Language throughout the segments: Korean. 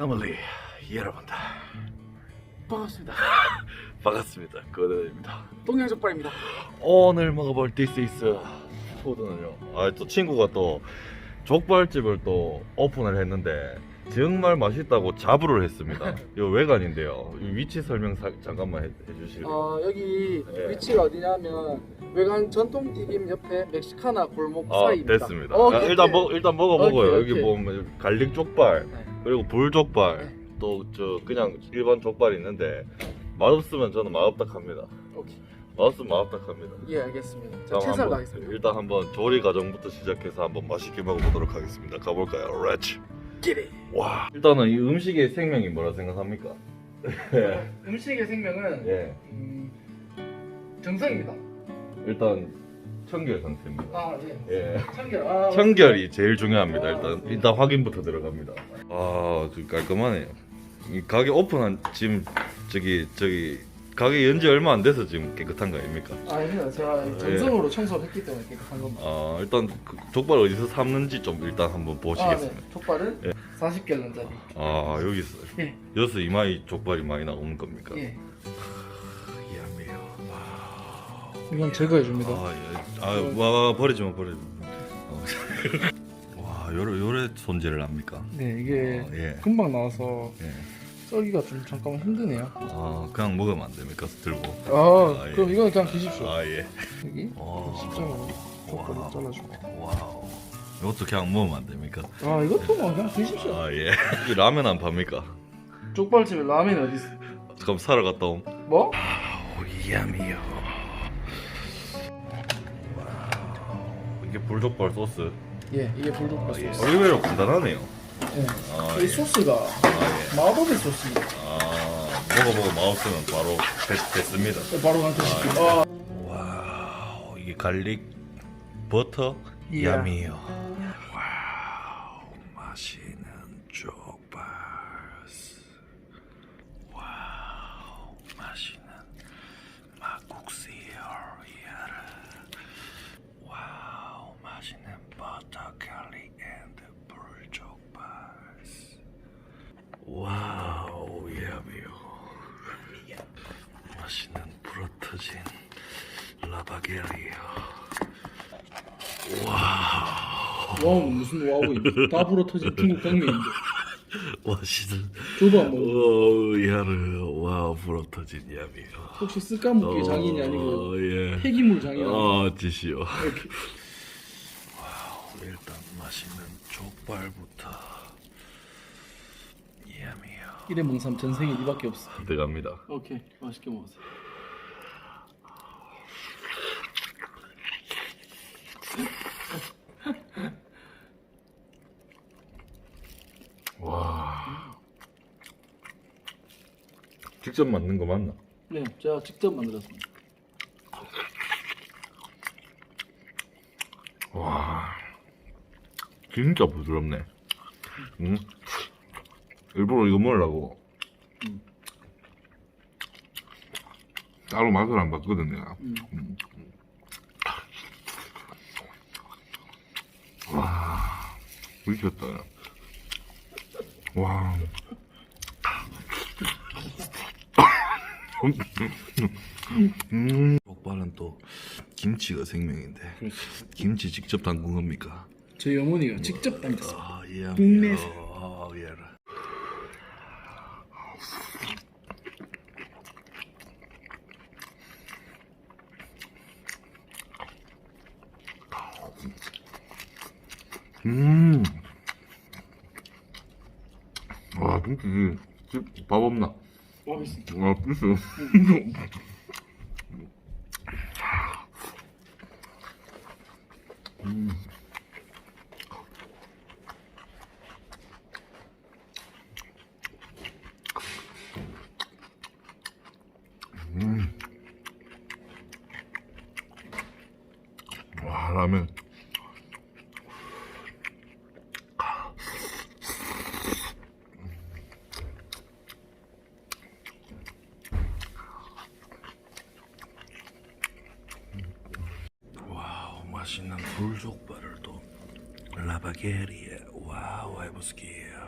패밀리 여러분들 반갑습니다. 반갑습니다 고든입니다 동양족발입니다. 오늘 먹어볼 is 푸드는요 아 또 친구가 또 족발집을 또 오픈을 했는데 정말 맛있다고 자부를 했습니다 이거 외관인데요 이 위치 설명 사- 잠깐만 해, 해주실래요? 어, 여기 네. 위치가 어디냐면 외관 전통 튀김 옆에 멕시카나 골목 아 사이입니다. 됐습니다 어, 아, 오케이, 일단. 먹 일단 먹어보고요 오케이, 여기 오케이. 보면 갈릭 족발 네. 그리고 불족발 네. 또저 그냥 일반 족발 있는데 맛없으면 저는 맛없다 합니다 오케이. 맛없으면 맛없다 합니다 예, 알겠습니다. 자, 그럼 최선 한번 다하겠습니다. 일단 한번 조리 과정부터 시작해서 한번 맛있게 먹어보도록 하겠습니다. 가볼까요? 렛츠. 끼리. 와. 일단은 이 음식의 생명이 뭐라 생각합니까? 음식의 생명은 예. 음, 정성입니다. 일단 청결 상태입니다. 아, 예. 예. 청결. 아, 청결이 제일 중요합니다. 일단 일단 확인부터 들어갑니다. 아, 좀 깔끔하네요. 이 가게 오픈한 지금 저기 저기 가게 연지 얼마 안 돼서 지금 깨끗한 거 아닙니까? 아닙니다. 제가 예. 정성으로 청소를 했기 때문에 깨끗한 겁니다. 아, 일단 그 족발 어디서 샀는지 좀 일단 한번 아, 보시겠습니다. 네. 족발은 예. 40갤런짜리. 아, 여기 있어요. 예. 여기서 이마이 족발이 많이 나오는 겁니까? 예. 이건 제거해 줍니다. 아, 예. 아, 와, 버리지 마, 버리지 마. 어. 와, 요래, 요래 손질을 합니까? 네, 이게 어, 예. 금방 나와서 예. 썰기가 좀 잠깐만 힘드네요. 아, 그냥 먹으면 안 됩니까? 들고. 아, 아, 예. 그럼 이건 그냥 드십시오. 아, 예. 여기 와. 십자로 와우. 잘라주고. 와우. 이것도 그냥 먹으면 안 됩니까? 아, 이것도 뭐 그냥 드십시오. 아, 예. 이 라면 안 팝니까? 족발집에 라면이 어디 있어? 그럼 사러 갔다 옴. 뭐? 오, 이야미요. 이게 불족발 소스. 예, 이게 불족발 아, 예. 소스. 의외로 간단하네요. 예. 아, 이 예. 소스가 아, 예. 마법의 소스입니다. 아, 먹어보고 마우스는 바로 됐, 됐습니다. 네, 바로 그냥 드십시오. 아, 와우, 이게 갈릭 버터 예. 야미요. 와우, 맛있는 족발. 와우, 맛있는 막국수요. 와우, 맛있는 버터 갈릭 앤드 불족발. 와우, 야미요. 맛있는 불어터진 라바게리요. 와우 무슨 와우입니다. 다 불어 터진 중국 당면인데. 맛있는 저도 안 먹어. 오 야르 와우 불어 터진 야미요. 혹시 쓸까먹기 장인이 아니고 어, 예. 폐기물 장인. 아 지시요. 와우 일단 맛있는 족발부터 야미요. 일회 몽삼 전생에 이밖에 없어. 들어갑니다. 오케이, 맛있게 먹었어 직접 만든 거 맞나? 네, 제가 직접 만들었습니다. 와. 진짜 부드럽네. 응? 일부러 이거 먹으려고. 음. 따로 맛을 안 봤거든, 내가. 음. 음. 와. 미쳤다. 와. 음. 족발은 또 김치가 생명인데 김치 직접 담근 겁니까? 저희 어머니가 직접 담겼어요. 아, 예. 국내산. 아, 예. 음. 와, 진짜 이- 밥 없나? 맛있어. 아. 음. 음. 와, 라면. 와우 맛있는 불족발을 또 라바게리에 와우 해보스기에요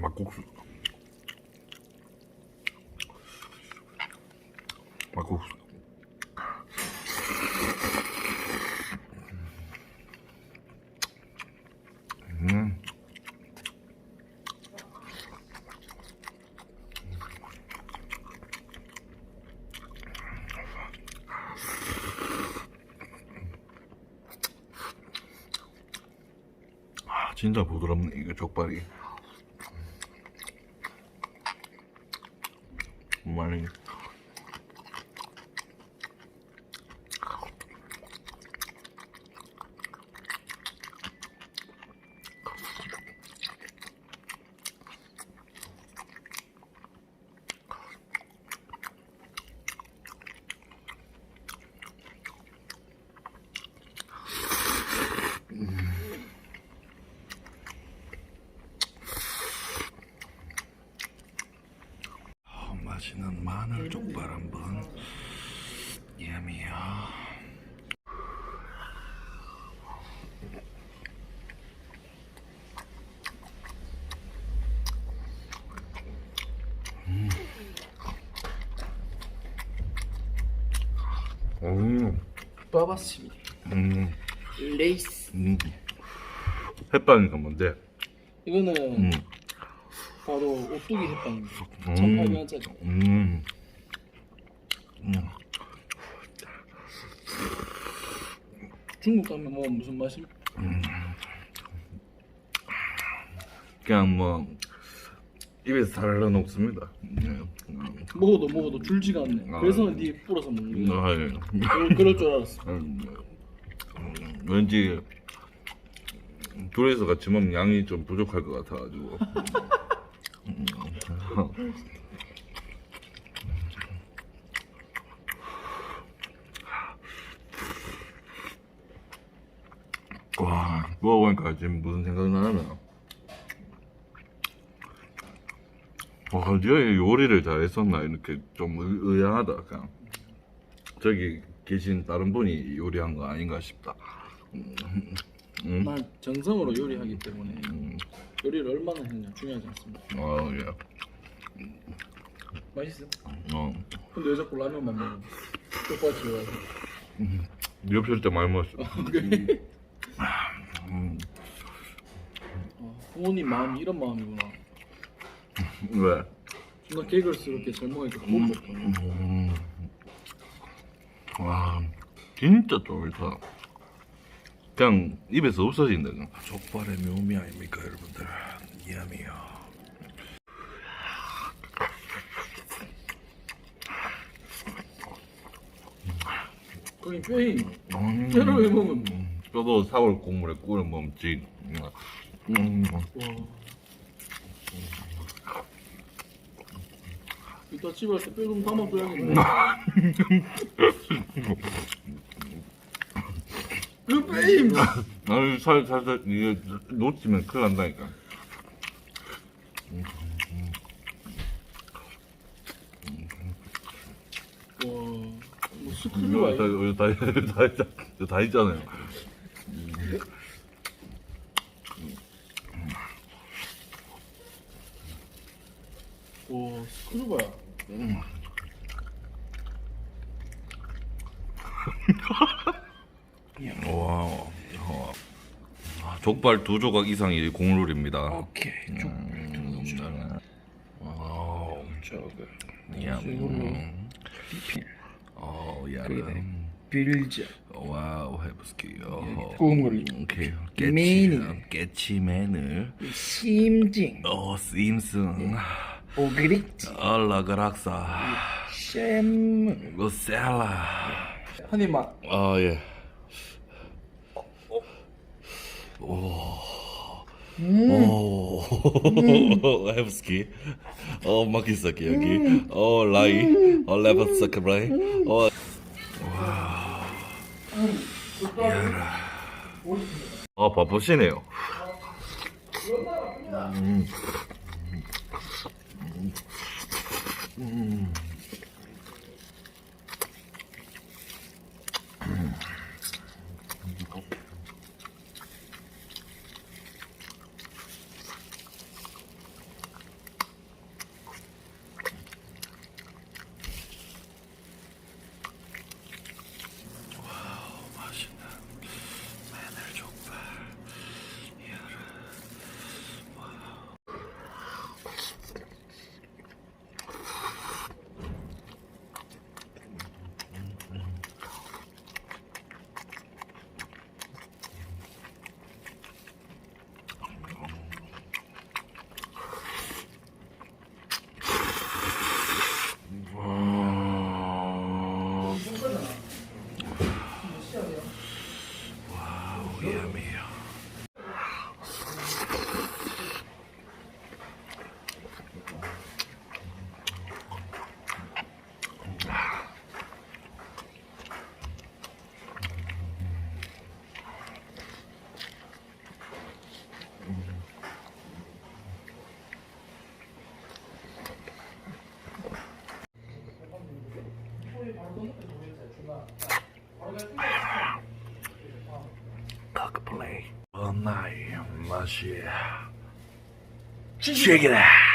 막국수. 막국수. 음. 아, 진짜 부드럽네 이거 족발이. 정말 어, 족발 한번. 예미야. 음, 빠바스미 음, 레이스. 음. 햇반이가 뭔데? 이거는 음, 바로 오뚜기 햇반입니다. 음. 1800원짜리 음, 음. 중국 가면 뭐 무슨 맛이? 그냥 뭐 입에서 살살 녹습니다. 음, 음. 먹어도 먹어도 줄지가 않네 아. 그래서 니 불어서 먹는 거야 아, 예. 어, 그럴 줄 알았어 음, 음, 왠지 둘이서 같이 먹으면 양이 좀 부족할 것 같아가지고. 음, 와, 먹어보니까 지금 무슨 생각이 나냐면, 와, 네가 요리를 잘했었나, 이렇게 좀 의- 의아하다, 그냥. 저기 계신 다른 분이 요리한 거 아닌가 싶다. 음, 음, 난 정성으로 요리하기 때문에 음, 요리를 얼마나 했냐 중요하지 않습니다 어, 예. 맛있어 어, 근데 왜 자꾸 라면만 먹어 똑같이 네 옆에 있을 때 많이 먹었어. 그래? 음, 어, 부모님 마음이 이런 마음이구나 왜? 존나 개걸스럽게 잘 먹으니까 고맙다 음, 와, 진짜 쫄깃하다. 그냥 입에서 없어진다. 그냥. 족발의 묘미 아닙니까, 여러분들? 이야미요. 거긴 뼈이 음, 뼈를 왜 먹으면 음, 뼈도 사골 국물에 끓여 먹지. 음, 와 이따 집에 갈때 뼈좀 담아줘야겠네 그 뼈임 아유, 살, 살 살, 이게 놓치면 큰일 난다니까. 와뭐 이거 스크류가 다, 이거 다, 이거 다, 있- 이거 다 있잖아요. 와 스크류바야 와, 와. 아, 족발 두 조각 이상이 국룰입니다. 오케이 음, 와우, 저거 야, 음. 어, 야. 음. 빌자 와우. 어허. 구운 걸 오케이, 메인이네. 깨치 메늘. 심징 어, 심슨. 오그릭지 얼라 그락사. 샘 고셀라. 한입만 아, 예. 음. 오, 해브스키. 어, 마키사키 여기. 어, 라이. 어, 레버스키 라이. 어, 아, 바쁘시네요. 음. 음. 칵플레이. 나